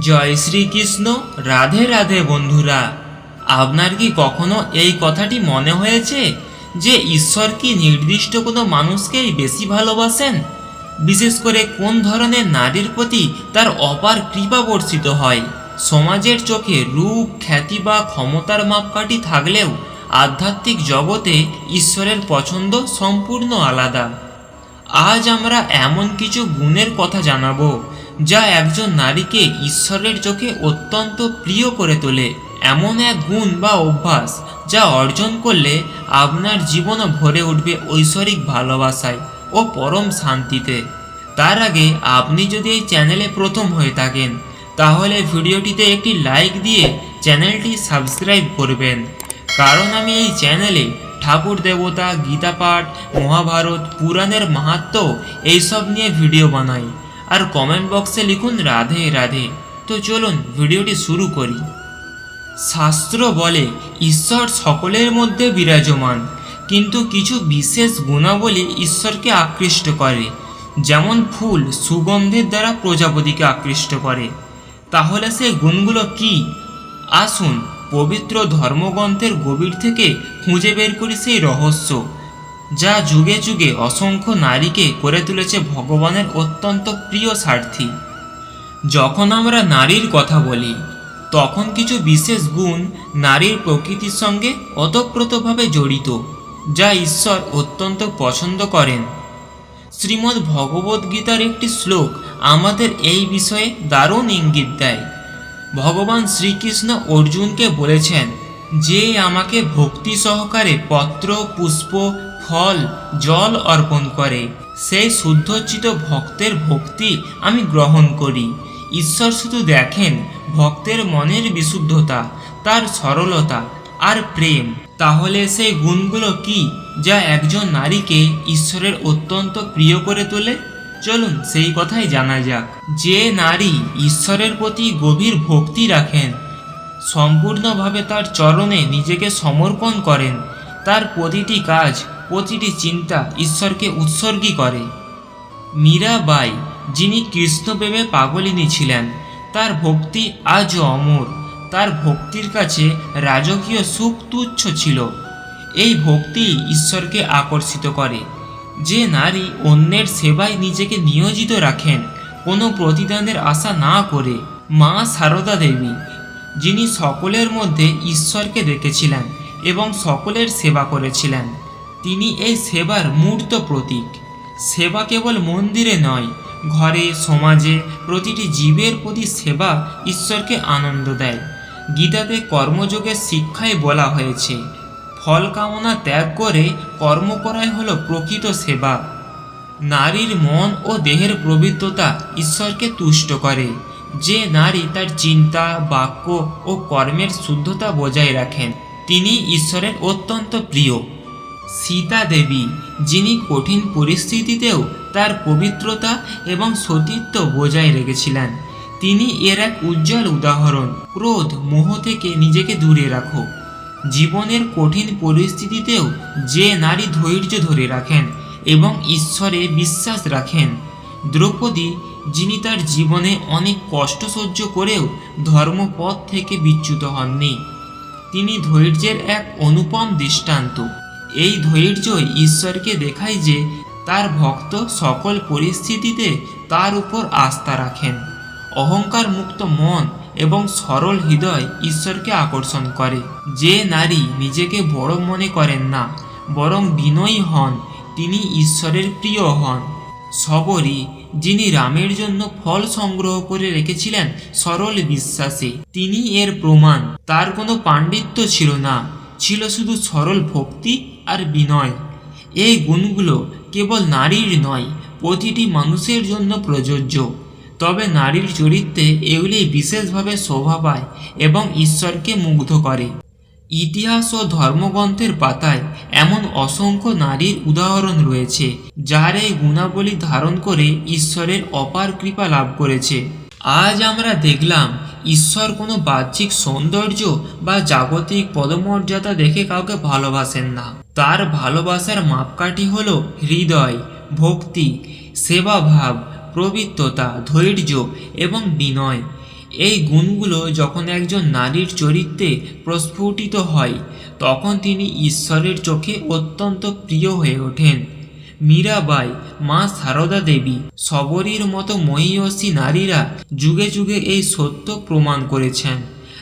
জয় শ্রীকৃষ্ণ, রাধে রাধে বন্ধুরা। আপনার কি কখনো এই কথাটি মনে হয়েছে যে ঈশ্বর কি নির্দিষ্ট কোনো মানুষকেই বেশি ভালোবাসেন? বিশেষ করে কোন ধরনের নারীর প্রতি তার অপার কৃপা বর্ষিত হয়? সমাজের চোখে রূপ, খ্যাতি বা ক্ষমতার মাপকাঠি থাকলেও আধ্যাত্মিক জগতে ঈশ্বরের পছন্দ সম্পূর্ণ আলাদা। আজ আমরা এমন কিছু গুণের কথা জানাব যা একজন নারীকে ঈশ্বরের চোখে অত্যন্ত প্রিয় করে তোলে। এমন এক গুণ বা অভ্যাস যা অর্জন করলে আপনার জীবনও ভরে উঠবে ঐশ্বরিক ভালোবাসায় ও পরম শান্তিতে। তার আগে আপনি যদি এই চ্যানেলে প্রথম হয়ে থাকেন, তাহলে ভিডিওটিতে একটি লাইক দিয়ে চ্যানেলটি সাবস্ক্রাইব করবেন। কারণ আমি এই চ্যানেলে ঠাকুর দেবতা, গীতা পাঠ, মহাভারত, পুরাণের মাহাত্ম এইসব নিয়ে ভিডিও বানাই। আর কমেন্ট বক্সে লিখুন রাধে রাধে। তো চলুন, ভিডিওটি শুরু করি। শাস্ত্র বলে, ঈশ্বর সকলের মধ্যে বিরাজমান, কিন্তু কিছু বিশেষ গুণাবলী ঈশ্বরকে আকৃষ্ট করে, যেমন ফুল সুগন্ধের দ্বারা প্রজাপতিকে আকৃষ্ট করে। তাহলে সেই গুণগুলো কি? আসুন, পবিত্র ধর্মগ্রন্থের গভীর থেকে খুঁজে বের করি সেই রহস্য। যা যুগে যুগে অসংখ্য নারীকে করে তুলেছে ভগবানের অত্যন্ত প্রিয় স্বার্থী যখন আমরা নারীর কথা বলি, তখন কিছু বিশেষ গুণ নারীর প্রকৃতির সঙ্গে ওতপ্রোতভাবে জড়িত, যা ঈশ্বর অত্যন্ত পছন্দ করেন। শ্রীমদ্ ভগবদ্গীতার একটি শ্লোক আমাদের এই বিষয়ে দারুণ ইঙ্গিত দেয়। ভগবান শ্রীকৃষ্ণ অর্জুনকে বলেছেন, যে আমাকে ভক্তি সহকারে পত্র, পুষ্প ফল, জল অর্পণ করে। সেই শুদ্ধচিত ভক্তের ভক্তি আমি গ্রহণ করি। ঈশ্বর শুধু দেখেন ভক্তের মনের বিশুদ্ধতা, তার সরলতা আর প্রেম। তাহলে সেই গুণগুলো কি যা একজন নারীকে ঈশ্বরের অত্যন্ত প্রিয় করে তোলে? চলুন সেই কথাই জানা যাক। যে নারী ঈশ্বরের প্রতি গভীর ভক্তি রাখেন, সম্পূর্ণভাবে তার চরণে নিজেকে সমর্পণ করেন, তার প্রতিটি কাজ প্রতিটি চিন্তা ঈশ্বরকে উৎসর্গী করে। মীরাবাই যিনি কৃষ্ণপ্রেমে পাগলিনী ছিলেন, তার ভক্তি আজও অমর। তার ভক্তির কাছে রাজকীয় সুখ তুচ্ছ ছিল। এই ভক্তি ঈশ্বরকে আকর্ষিত করে। যে নারী অন্যের সেবায় নিজেকে নিয়োজিত রাখেন, কোনো প্রতিদানের আশা না করে, মা সারদা দেবী, যিনি সকলের মধ্যে ঈশ্বরকে দেখেছিলেন এবং সকলের সেবা করেছিলেন। তিনি এই সেবার মূর্ত প্রতীক। সেবা কেবল মন্দিরে নয়, ঘরে, সমাজে প্রতিটি জীবের প্রতি সেবা ঈশ্বরকে আনন্দ দেয়। গীতাতে কর্মযোগের শিক্ষায় বলা হয়েছে, ফল কামনা ত্যাগ করে কর্ম করাই হল প্রকৃত সেবা। নারীর মন ও দেহের পবিত্রতা ঈশ্বরকে তুষ্ট করে, যে নারী তার চিন্তা, বাক্য ও কর্মের শুদ্ধতা বজায় রাখেন, তিনি ঈশ্বরের অত্যন্ত প্রিয়। সীতা দেবী, যিনি কঠিন পরিস্থিতিতেও তার পবিত্রতা এবং সতীত্ব বজায় রেখেছিলেন, তিনি এর এক উজ্জ্বল উদাহরণ, ক্রোধ মোহ থেকে নিজেকে দূরে রাখো। জীবনের কঠিন পরিস্থিতিতেও যে নারী ধৈর্য ধরে রাখেন এবং ঈশ্বরে বিশ্বাস রাখেন, দ্রৌপদী, যিনি তার জীবনে অনেক কষ্ট সহ্য করেও ধর্মপথ থেকে বিচ্যুত হননি, তিনি ধৈর্যের এক অনুপম দৃষ্টান্ত। এই ধৈর্যই ঈশ্বরকে দেখায় যে তার ভক্ত সকল পরিস্থিতিতে তার উপর আস্থা রাখেন। অহংকার মুক্ত মন এবং সরল হৃদয় ঈশ্বরকে আকর্ষণ করে। যে নারী নিজেকে বড় মনে করেন না, বরং বিনয়ী হন, তিনি ঈশ্বরের প্রিয় হন। সবরী যিনি রামের জন্য ফল সংগ্রহ করে রেখেছিলেন সরল বিশ্বাসে, তিনি এর প্রমাণ। তার কোনো পাণ্ডিত্য ছিল না, ছিল শুধু সরল ভক্তি আর বিনয়। এই গুণগুলো কেবল নারীর নয়, প্রতিটি মানুষের জন্য প্রযোজ্য। তবে নারীর চরিত্রে এগুলি বিশেষভাবে শোভা পায় এবং ঈশ্বরকে মুগ্ধ করে। ইতিহাস ও ধর্মগ্রন্থের পাতায় এমন অসংখ্য নারীর উদাহরণ রয়েছে, যার এই গুণাবলী ধারণ করে ঈশ্বরের অপার কৃপা লাভ করেছে। আজ আমরা দেখলাম ঈশ্বর কোনো বাহ্যিক সৌন্দর্য বা জাগতিক পদমর্যাদা দেখে কাউকে ভালোবাসেন না। তার ভালোবাসার মাপকাঠি হল হৃদয়, ভক্তি, সেবাভাব, পবিত্রতা, ধৈর্য এবং বিনয়। এই গুণগুলো যখন একজন নারীর চরিত্রে প্রস্ফুটিত হয়, তখন তিনি ঈশ্বরের চোখে অত্যন্ত প্রিয় হয়ে ওঠেন। মীরাবাই, মা সারদা দেবী সবরীর মতো মহিয়সী নারীরা যুগে যুগে এই সত্য প্রমাণ করেছেন।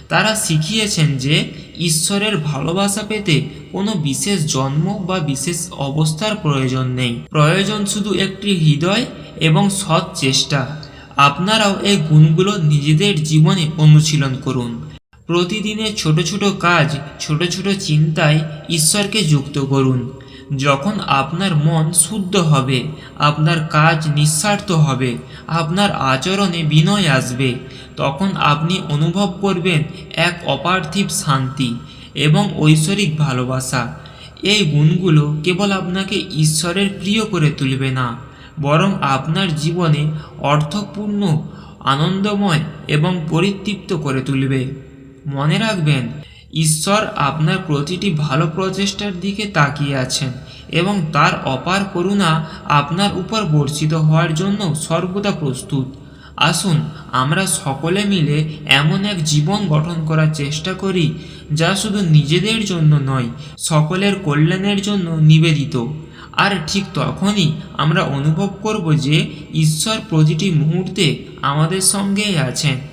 তারা শিখিয়েছেন যে ঈশ্বরের ভালোবাসা পেতে কোনো বিশেষ জন্ম বা বিশেষ অবস্থার প্রয়োজন নেই। প্রয়োজন শুধু একটি হৃদয় এবং সৎ চেষ্টা। আপনারাও এই গুণগুলো নিজেদের জীবনে অনুশীলন করুন। প্রতিদিনের ছোট ছোট কাজ, ছোট ছোট চিন্তায় ঈশ্বরকে যুক্ত করুন। যখন আপনার মন শুদ্ধ হবে, আপনার কাজ নিঃস্বার্থ হবে, আপনার আচরণে বিনয় আসবে, তখন আপনি অনুভব করবেন এক অপার্থিব শান্তি এবং ঐশ্বরিক ভালোবাসা। এই গুণগুলো কেবল আপনাকে ঈশ্বরের প্রিয় করে তুলবে না, বরং আপনার জীবনে অর্থপূর্ণ, আনন্দময় এবং পরিতৃপ্ত করে তুলবে। মনে রাখবেন, ঈশ্বর আপনার প্রতিটি ভালো প্রচেষ্টার দিকে তাকিয়ে আছেন। এবং তার অপার করুণা আপনার উপর বর্ষিত হওয়ার জন্য সর্বদা প্রস্তুত। আসুন, আমরা সকলে মিলে এমন এক জীবন গঠন করার চেষ্টা করি, যা শুধু নিজেদের জন্য নয়, সকলের কল্যাণের জন্য নিবেদিত। আর ঠিক তখনই আমরা অনুভব করব যে ঈশ্বর প্রতিটি মুহূর্তে আমাদের সঙ্গেই আছেন।